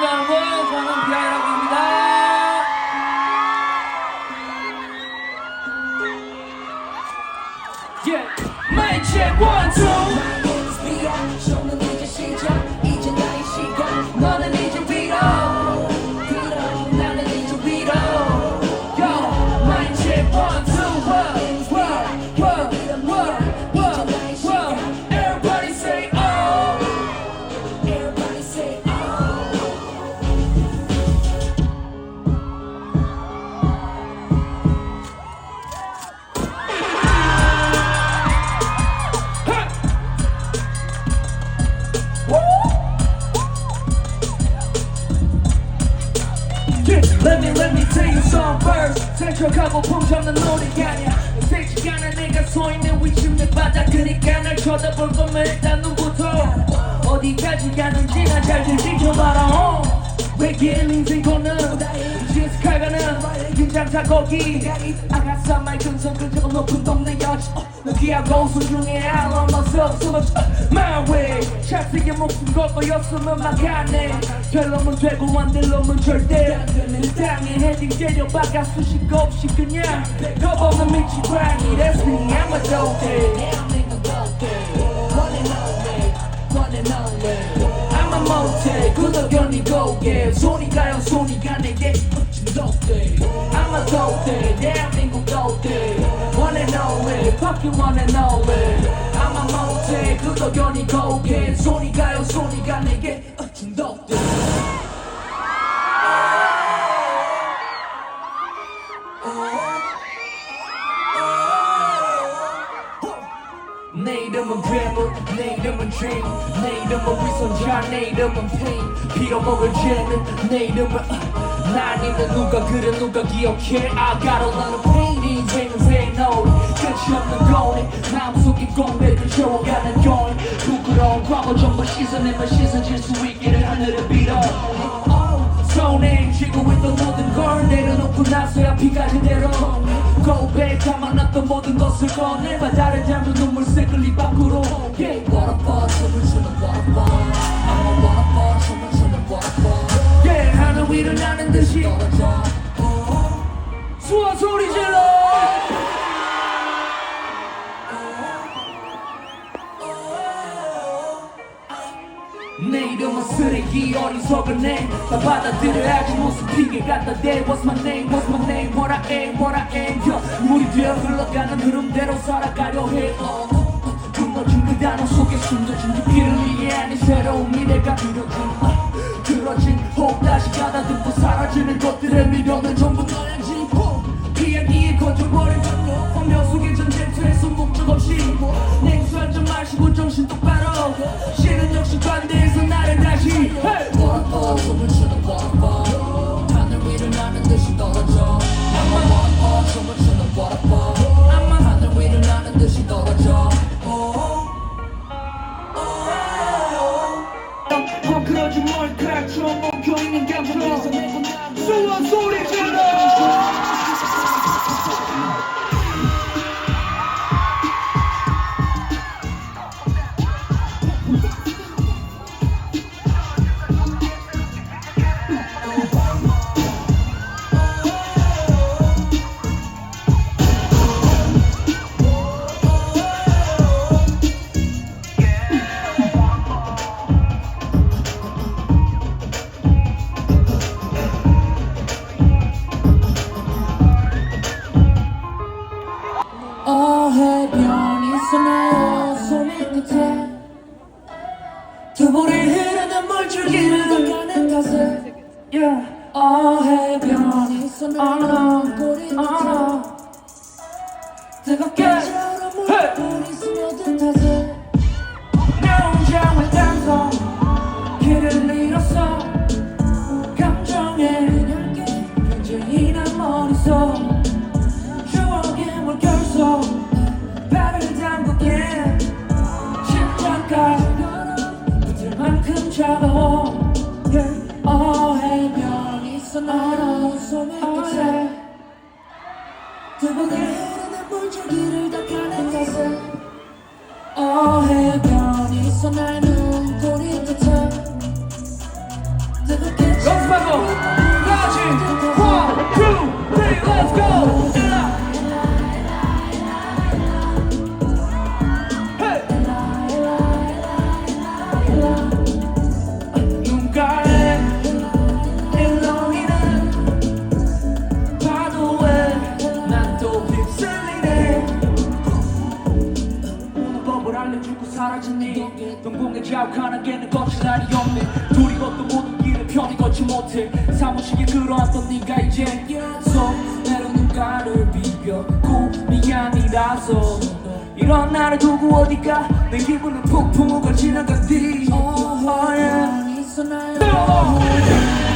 반갑 거기 아가사 마이 근성 근처가 높은 동네 여자 어, 느끼하고 소중해 I love myself so much my way. 샤프게 목숨 걸 거였으면 막하네. 별놈은 되고 안될 놈은 절대 안 되는 땅에 헤딩 때려 박아 수식 없이 그냥 겁없는 미치광이 That's me I'm a dope One and only One and only I'm a mote 구더견이 고개. 손이 가요 손이 가 내게 I'm a dope 대한민국 도대 One and only. Fuck you one and only. I'm a mote 구더견이 고개 손이 가요 손이 가 내게 진동대 내 이름은 괴물 내 이름은 dream 내 이름은 위선자 내 이름은 pain. 빌어먹을 죄는 내 이름은 uh, 난 있는 누가 그래 누가 기억해? I got a lot of pain 인생은 새노래 끝이 없는 거리 마음 속에 공백을 채워가는 여인 부끄러운 과거 전부 씻어내면 씻어질 수 있기를 하늘을 빌어. 손에 쥐고 있던 모든 걸 내려놓고 나서야 피가 그대로. 고백하 만났던 모든 것을 꺼내 바다를 담은 눈물 색을 입 밖으로. Yeah. Waterfall 춤을 추는 waterfall I'm a waterfall 춤을 추는 waterfall yeah. 하 늘 위를 나는 듯이. 떨어져 수원 소리 질러. 내 이름은 쓰레기 어리석은 내다 받아들여야지 무슨 피게 갖다 대. What's my name, what's my name, what I am, what I am yeah. 물이 되어 흘러가는 흐름대로 살아가려 해. 어. 끊어진 그 단어 속에 숨겨진 깊이를 이해하니 새로운 미래가 그려진 다시 가다듬고 사라지는 것들의 미련은 전 동공의 자욱하는 게는 거칠 날이 없네. 둘이 걷던 모든 길을 편히 걷지 못해. 사무실에 끌어왔던 네가 이제 손내려 눈가를 비벼. 꿈이 아니라서 이런 나를 두고 어디가? 내 기분은 폭풍 우가 지나가디. Oh, yeah.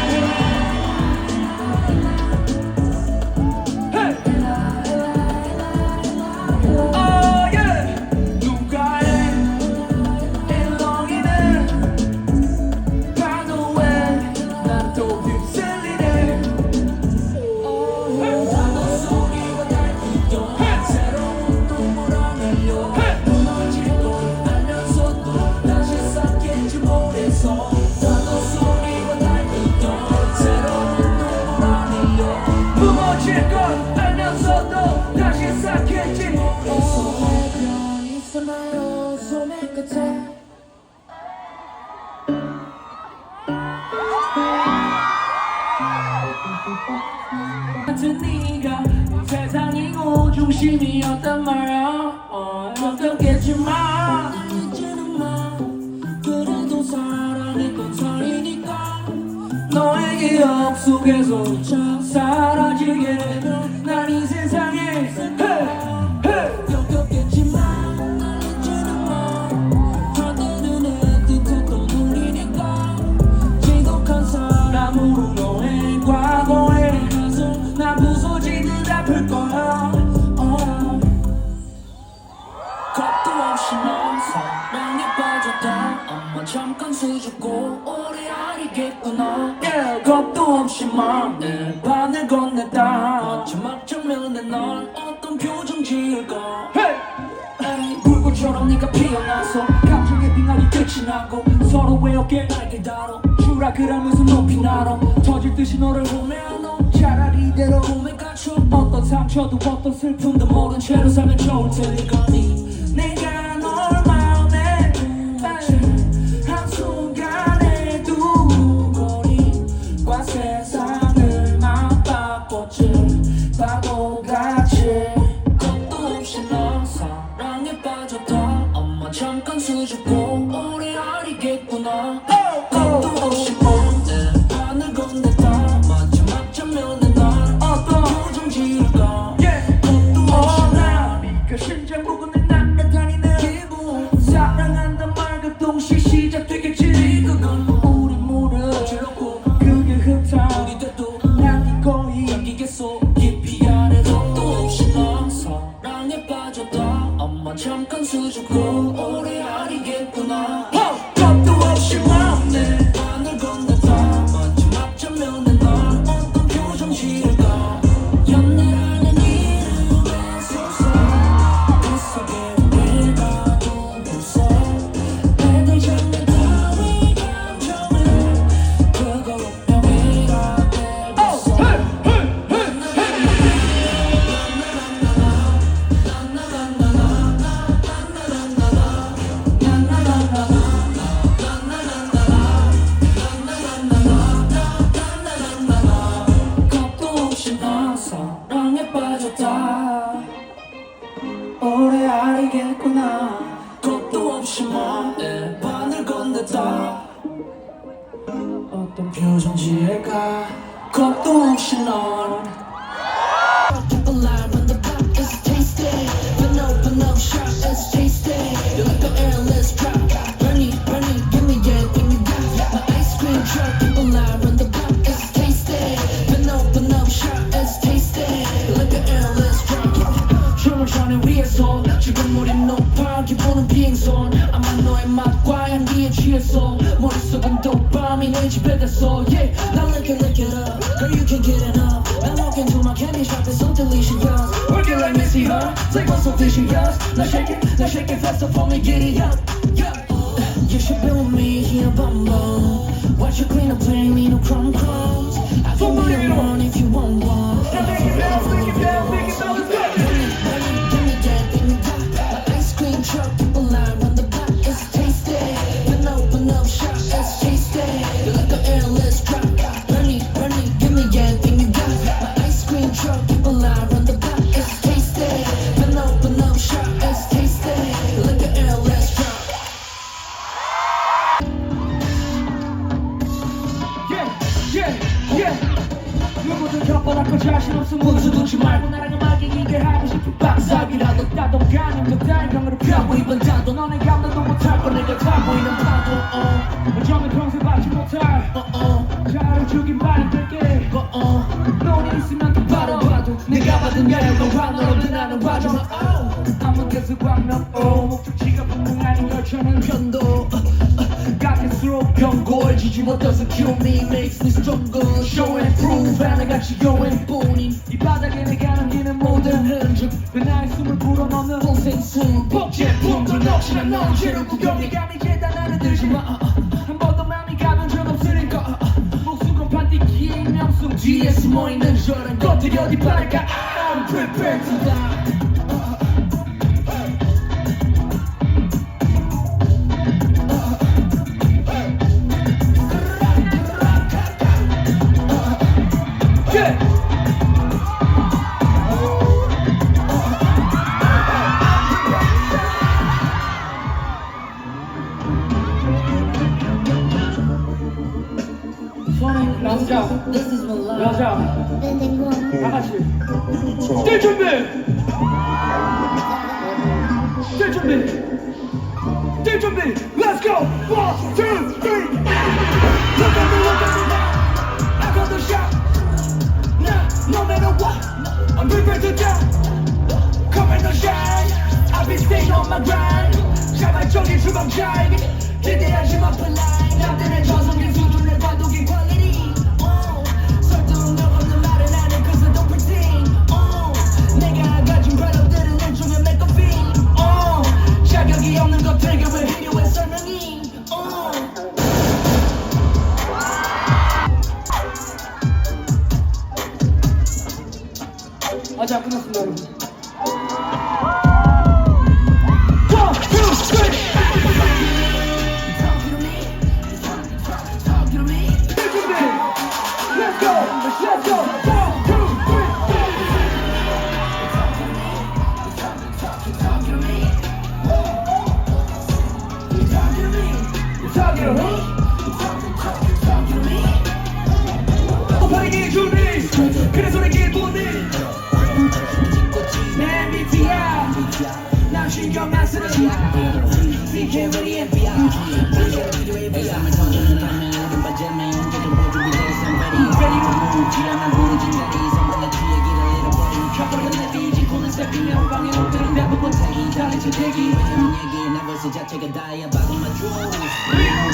같은 네가 세상이고 중심이었단 말야. 어, 어떻겠지만. 이제는 마 그래도 사랑했던 사이니까 너의 기억 속에서 사라지게 난 이 세상에 잠깐 수줍고 오래 알이겠구나. yeah, 겁도 없이 맘내 반을 건넸다. 마지막 장면에 넌 어떤 표정 지을까? 불꽃처럼 네가 피어나서 감정의 빙하기 끝이 나고 서로의 어깨에 날개 달아 추락을 하면서 높이 날아. 터질 듯이 너를 너 차라리 이대로 몸에 갇혀. 어떤 상처도 어떤 슬픔도 모른 채로 살면 좋을 테니까 내가 건넸다 어떤 표정 지을까? 겁도 없이 넌 I'm dope bombing age better so yeah. Now lick it lick it up Girl you can get enough Now walk into my candy shop it's so delicious. It, like Missy Hart Take my so delicious Now shake it, now shake it faster for me giddy up. Yeah. You should be with me here bumble Watch you clean up play me no crumb crumbs. I can be the one if you want one. Now take it down, take it down, take it 누구든 격벌하고 자신 없음 무수 두지 말고 나랑 음악에 이게 하고 싶은 박사기라도 따도 가는 듯 달경으로 펴고 입은 자도 너네 감당도 못할 거 내가 타 보이는 파도 어. 어쩌면 평생 받지 못할. 어어. 자를 주긴 말이 될게. 어어. 너네 있으면 또 바로 봐도 내가 받은 야영도 환호로도 나는 어. 아무 데서 광명 어. 목적지가 분명 아닌 걸처럼 변도 가끔수록 경고해지지 못해서 kill me makes me stronger. Show and prove 하나같이 going 뿐인 이 바닥에 내가 남기는 모든 흔적. 그 나의 숨을 불어넣는 고생수 복제품들 넋이란 넌 죄로 구경이가 네 계단하는 들지마 한 번도 마음이 가본 적 없으니까 목숨과 판띠기의 명승 뒤에 숨어있는 저런 것들이 어디 빠를까? I'm prepared to die 뛸 준비 뛸 준비 Let's go one two three Look at me look at me now I got the shot Now no matter what I'm prepared to die Come and shine I've been staying on my grind 자발적인 주방자에게 기대하지 마 플라이 남들 아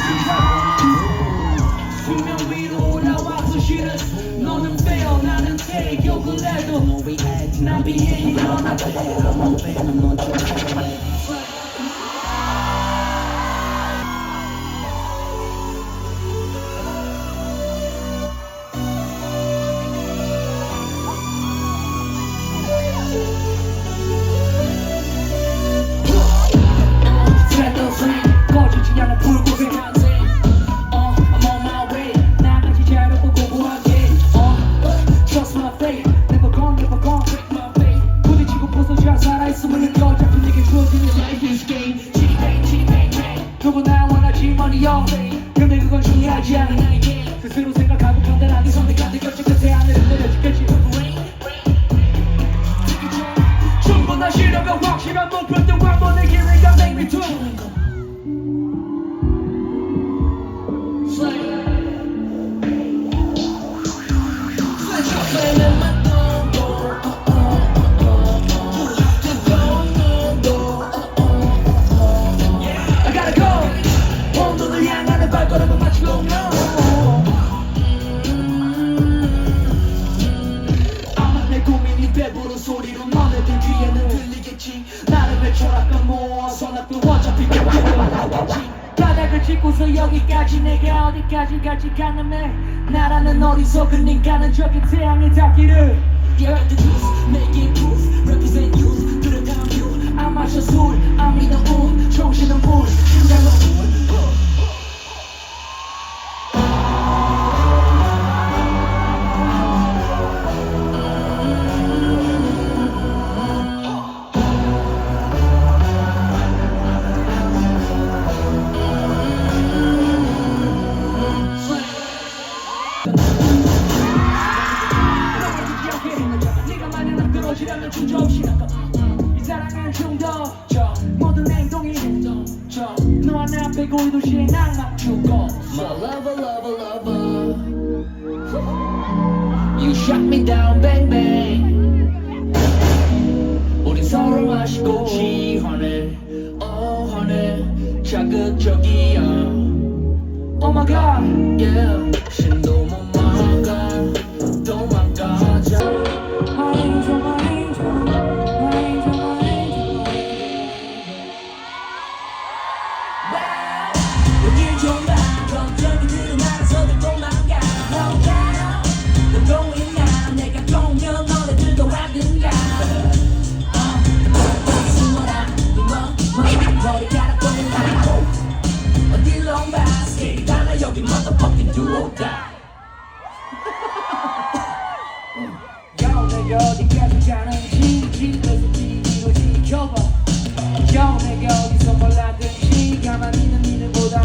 FBI. 수면 위로 올라와서 실은 너는 fail 나는 take 욕을 해도 난 비해 일어나 Settle 여기까지 내가 어디까지 갈지 가늠해. 나라는 어리석은 인간은적인 태양의 닿기를. Yeah, the truth, make it proof, represent youth, 들어간 뷰. 안 마셔 술 안 믿어 운 정신은 불 심장은 estou. 어디까지 가는지 집에서 TV로 지켜봐. 야 내가 어디서 몰랐든지 가만히 있는 니들보다.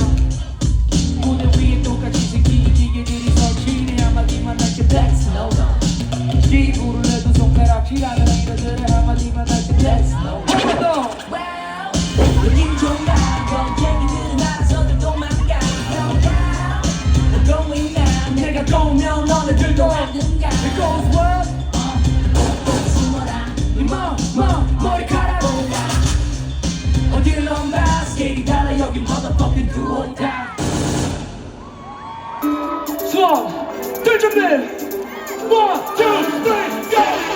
무대 위에 똑같이 생긴 기계들이 설치해 한마디만 할게 That's no no 기부를 해도 손가락질하는 이들의 한마디만 할게 That's no no 너네들도 하든가. It goes what? 여기 motherfucking do or die 수업 들 준비 One, two, three, go!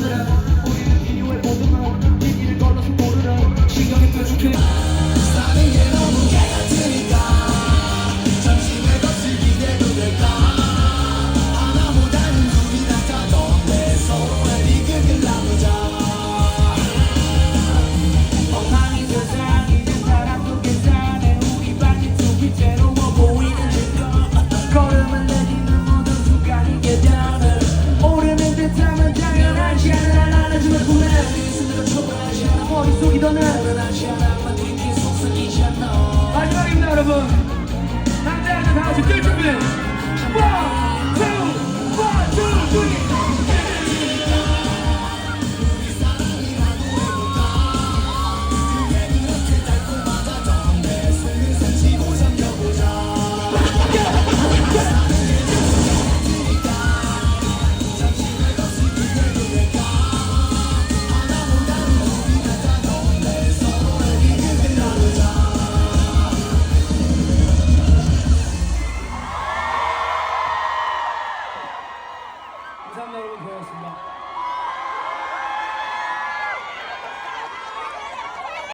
Thank you.